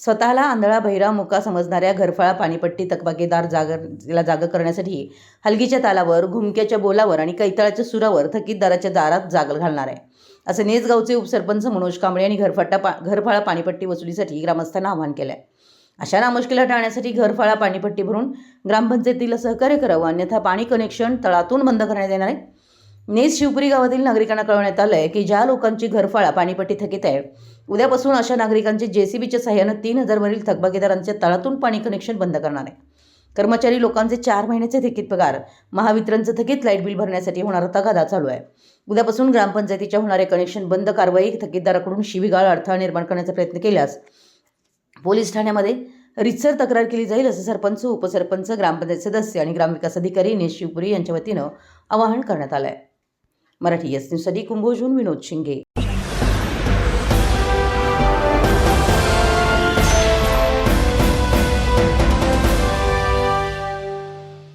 स्वतःला आंधळा बहिरा मुका समजणाऱ्या घरफाळा पाणीपट्टी तकबाकीदार जागर जाग करण्यासाठी हलगीच्या तालावर घुमक्याच्या बोलावर आणि कैताळाच्या सुरावर थकीतदाराच्या दारात जागल घालणार आहे. असे नेसगावचे उपसरपंच मनोज कांबळे यांनी घरफट्टा पा घरफाळा पाणीपट्टी वसुलीसाठी ग्रामस्थांना आवाहन केलं आहे अशा नामुष्कीला टाळण्यासाठी घरफाळा पाणीपट्टी भरून ग्रामपंचायतीला सहकार्य करावं अन्यथा पाणी कनेक्शन तळातून बंद करण्यात येणार आहे. नेस शिवपुरी गावातील नागरिकांना कळवण्यात आलं आहे की ज्या लोकांची घरफाळा पाणीपट्टी थकीत आहे उद्यापासून अशा नागरिकांचे जेसीबीच्या सहाय्यानं तीन हजारवरील थकबाकीदारांच्या तळातून पाणी कनेक्शन बंद करणार आहे. कर्मचारी लोकांचे चार महिन्याचे थकीत पगार महावितरणचं थकीत लाइट बिल भरण्यासाठी होणारा तगादा चालू आहे. उद्यापासून ग्रामपंचायतीच्या होणारे कनेक्शन बंद कारवाई थकीतदाराकडून शिवीगाळ अडथळा निर्माण करण्याचा प्रयत्न केल्यास पोलीस ठाण्यामध्ये रितसर तक्रार केली जाईल असं सरपंच उपसरपंच ग्रामपंचायत सदस्य आणि ग्रामविकास अधिकारी नेश शिवपुरी यांच्या वतीनं आवाहन करण्यात आलं आहे मराठी एस न्यूजसाठी कुंभोजून विनोद शिंगे.